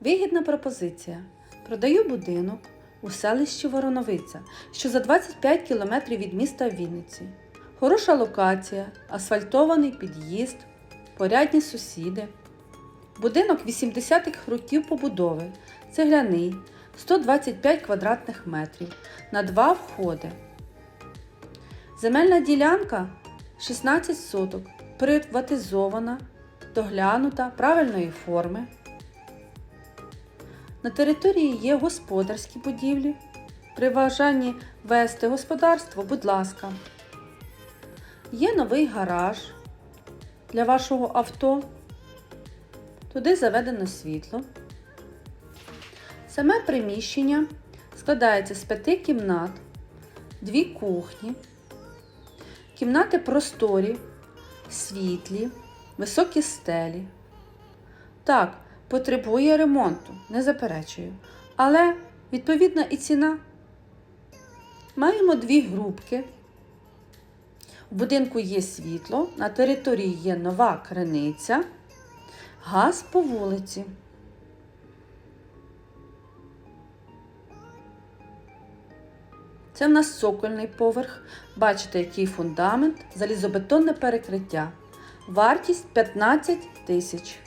Вигідна пропозиція. Продаю будинок у селищі Вороновиця, що за 25 кілометрів від міста Вінниці. Хороша локація, асфальтований під'їзд, порядні сусіди. Будинок 80-х років побудови, цегляний, 125 квадратних метрів на два входи. Земельна ділянка 16 соток, приватизована, доглянута, правильної форми. На території є господарські будівлі. При бажанні вести господарство, будь ласка. Є новий гараж для вашого авто. Туди заведено світло. Саме приміщення складається з п'яти кімнат, дві кухні, кімнати просторі, світлі, високі стелі. Так, потребує ремонту, не заперечую. Але відповідна і ціна. Маємо дві групки. У будинку є світло, на території є нова криниця, газ по вулиці. Це в нас цокольний поверх. Бачите, який фундамент, залізобетонне перекриття. Вартість 15 тисяч.